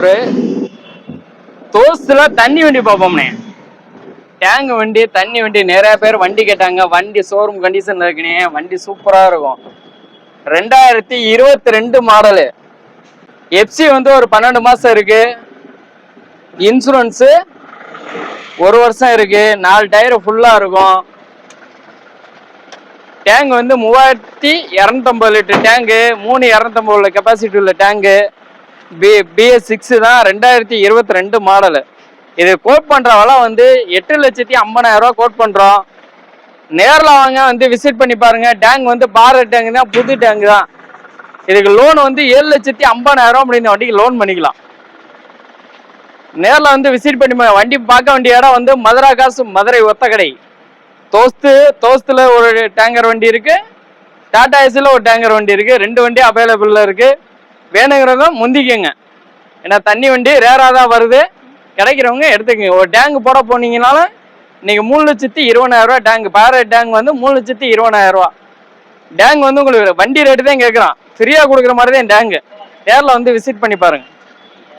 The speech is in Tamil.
ஒரு தோஸ்துல தண்ணி வண்டி பார்ப்போம்னே டேங்க் வண்டி தண்ணி வண்டி நிறைய பேர் வண்டி கேட்டாங்க. வண்டி ஷோரூம் கண்டிஷன்ல இருக்குனே. வண்டி சூப்பரா இருக்கும். ரெண்டாயிரத்தி இருபத்தி ரெண்டு மாடலு எப்சி வந்து ஒரு பன்னெண்டு மாசம் இருக்கு. இன்சூரன்ஸு ஒரு வருஷம் இருக்கு. நாலு டயர் ஃபுல்லா இருக்கும். டேங்க் வந்து மூவாயிரத்தி இரநூத்தம்பது லிட்டர் டேங்கு மூணு இரநூத்தம்பது உள்ள கெப்பாசிட்டி உள்ள டேங்கு பி பிஎஸ் சிக்ஸு தான் ரெண்டாயிரத்தி இருபத்தி ரெண்டு மாடலு இது கோட் பண்ணுறவெல்லாம் வந்து எட்டு லட்சத்தி ஐம்பதாயிரரூவா கோட் பண்ணுறோம் நேரில் வாங்க வந்து விசிட் பண்ணி பாருங்கள் டேங்க் வந்து பாரத் டேங்க் தான் புது டேங்க் தான். இதுக்கு லோன் வந்து ஏழு லட்சத்தி ஐம்பதாயிரரூவா அப்படி இந்த வண்டிக்கு லோன் பண்ணிக்கலாம். நேரில் வந்து விசிட் பண்ணி வண்டி பார்க்க வேண்டிய இடம் வந்து மதுரா காசு மதுரை ஒத்தக்கடை தோஸ்து தோஸ்தில் ஒரு டேங்கர் வண்டி இருக்குது டாடா ஏசியில் ஒரு டேங்கர் வண்டி இருக்குது ரெண்டு வண்டி அவைலபிளில் இருக்குது வேணுங்கிறவங்க முந்திக்கங்க. ஏன்னா தண்ணி வண்டி ரேராக தான் வருது. கிடைக்கிறவங்க எடுத்துக்கங்க. ஒரு டேங்க் போட போனீங்கனாலும் இன்னைக்கு மூணு லட்சத்தி இருபதாயிரரூவா டேங்கு டேங்க் பேரட் டேங்க் வந்து மூணு லட்சத்தி இருபதாயிரரூவா டேங்க் வந்து உங்களுக்கு வண்டி ரேட்டு தான் கேட்குறான் ஃப்ரீயாக கொடுக்குற மாதிரி தான் டேங்கு நேரில் வந்து விசிட் பண்ணி பாருங்கள்